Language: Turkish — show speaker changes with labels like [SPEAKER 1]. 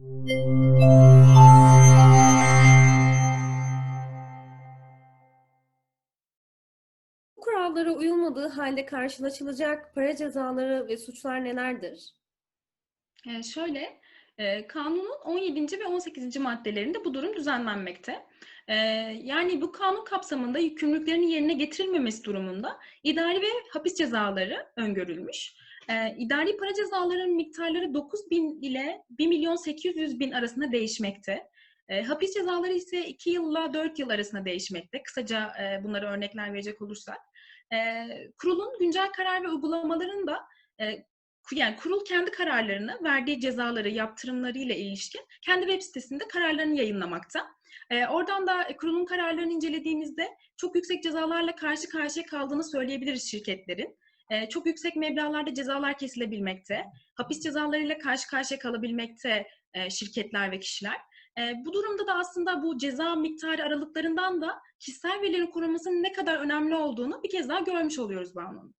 [SPEAKER 1] Bu kurallara uyulmadığı halde karşılaşılacak para cezaları ve suçlar nelerdir?
[SPEAKER 2] Ee, şöyle, e, kanunun 17. ve 18. maddelerinde bu durum düzenlenmekte. Ee, yani bu kanun kapsamında yükümlülüklerin yerine getirilmemesi durumunda idari ve hapis cezaları öngörülmüş. Ee, idari para cezalarının miktarları 9 bin ile 1 milyon 800 bin arasında değişmekte. Ee, hapis cezaları ise 2 yılla 4 yıl arasında değişmekte. Kısaca e, bunlara örnekler verecek olursak. Ee, kurulun güncel karar ve uygulamalarını da e, yani kurul kendi kararlarını, verdiği cezaları, yaptırımlarıyla ilişkin kendi web sitesinde kararlarını yayınlamakta. Ee, oradan da kurulun kararlarını incelediğimizde çok yüksek cezalarla karşı karşıya kaldığını söyleyebiliriz şirketlerin. Ee, çok yüksek meblağlarda cezalar kesilebilmekte, hapis cezalarıyla karşı karşıya kalabilmekte e, şirketler ve kişiler. E, bu durumda da aslında bu ceza miktarı aralıklarından da kişisel verilerin korunmasının ne kadar önemli olduğunu bir kez daha görmüş oluyoruz Banu Hanım.